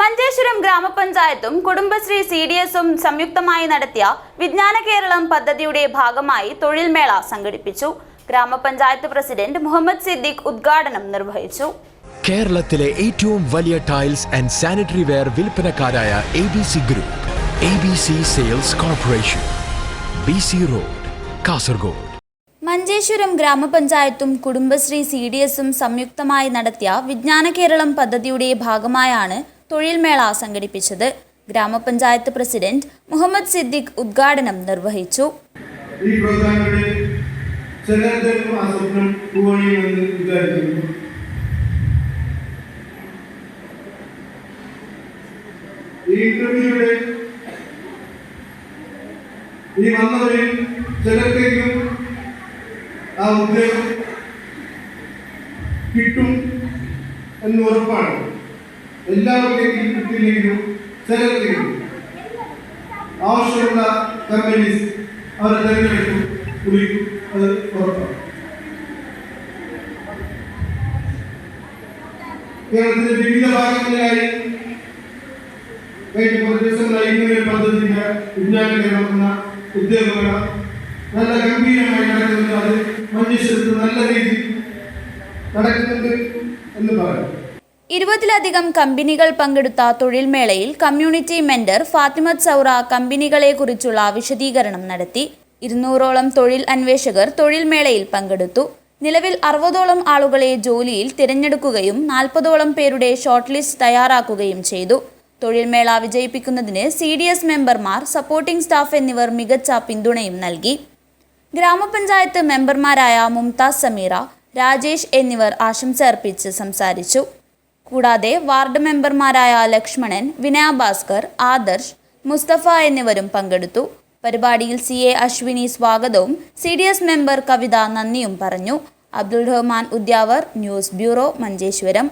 മഞ്ചേശ്വരം ഗ്രാമപഞ്ചായത്തും Kudumbashree C D എസും സംയുക്തമായി നടത്തിയ വിജ്ഞാന കേരളം പദ്ധതിയുടെ ഭാഗമായി തൊഴിൽ മേള സംഘടിപ്പിച്ചു. ഗ്രാമപഞ്ചായത്ത് പ്രസിഡന്റ് മുഹമ്മദ് സിദ്ദിഖ് ഉദ്ഘാടനം നിർവഹിച്ചു. കേരളത്തിലെ ഏറ്റവും വലിയ tiles and sanitary ware വിൽപ്പനക്കാരായ A B C group A B C sales corporation B C road Kasaragod. Manjeshwaram ഗ്രാമപഞ്ചായത്തും Kudumbashree C D എസും സംയുക്തമായി നടത്തിയ വിജ്ഞാന കേരളം പദ്ധതിയുടെ ഭാഗമായാണ് തൊഴിൽ മേള സംഘടിപ്പിച്ചത് ഗ്രാമപഞ്ചായത്ത് പ്രസിഡന്റ് മുഹമ്മദ് സിദ്ദിഖ് ഉദ്ഘാടനം നിർവഹിച്ചു. ഈ ഈ ഈ വന്നവരിൽ ചിലർക്കെങ്കിലും ആ ഉദ്യോഗം കിട്ടും എന്ന് ഉറപ്പാണ്. എല്ലാവർക്കും കിട്ടില്ലെങ്കിലും ചിലർക്കെങ്കിലും ആവശ്യമുള്ള കമ്പനീസ് അവരെ തിരഞ്ഞെടുക്കും വിളിക്കും അത് ഉറപ്പാണ് കേരളത്തിന്റെ വിവിധ ഭാഗങ്ങളിലായി കഴിഞ്ഞ കുറച്ച് ദിവസങ്ങളായി ഇങ്ങനെ ഒരു പദ്ധതിയുടെ വിജ്ഞാന കേരളം എന്ന നല്ല ഗംഭീരമായി നടക്കുന്നുണ്ട്. അത് മഞ്ചേശ്വരത്ത് നല്ല രീതിയിൽ നടക്കുന്നുണ്ട് എന്ന് പറയാം. ഇരുപതിലധികം കമ്പനികൾ പങ്കെടുത്ത തൊഴിൽമേളയിൽ കമ്മ്യൂണിറ്റി മെന്റർ ഫാത്തിമ സൗറ കമ്പനികളെക്കുറിച്ചുള്ള വിശദീകരണം നടത്തി. ഇരുന്നൂറോളം തൊഴിൽ അന്വേഷകർ തൊഴിൽമേളയിൽ പങ്കെടുത്തു. നിലവിൽ അറുപതോളം ആളുകളെ ജോലിയിൽ തിരഞ്ഞെടുക്കുകയും നാൽപ്പതോളം പേരുടെ ഷോർട്ട് ലിസ്റ്റ് തയ്യാറാക്കുകയും ചെയ്തു. തൊഴിൽമേള വിജയിപ്പിക്കുന്നതിന് സി ഡി എസ് മെമ്പർമാർ സപ്പോർട്ടിംഗ് സ്റ്റാഫ് എന്നിവർ മികച്ച പിന്തുണയും നൽകി. ഗ്രാമപഞ്ചായത്ത് മെമ്പർമാരായ മുംതാസ് സമീറ രാജേഷ് എന്നിവർ ആശംസ അർപ്പിച്ച് സംസാരിച്ചു. കൂടാതെ വാർഡ് മെമ്പർമാരായ ലക്ഷ്മണൻ വിനയഭാസ്കർ ആദർശ് മുസ്തഫ എന്നിവരും പങ്കെടുത്തു. പരിപാടിയിൽ സി എ അശ്വിനി സ്വാഗതവും C D S member Kavitha നന്ദിയും പറഞ്ഞു. Abdul Rahman Udyavar news bureau Manjeshwaram.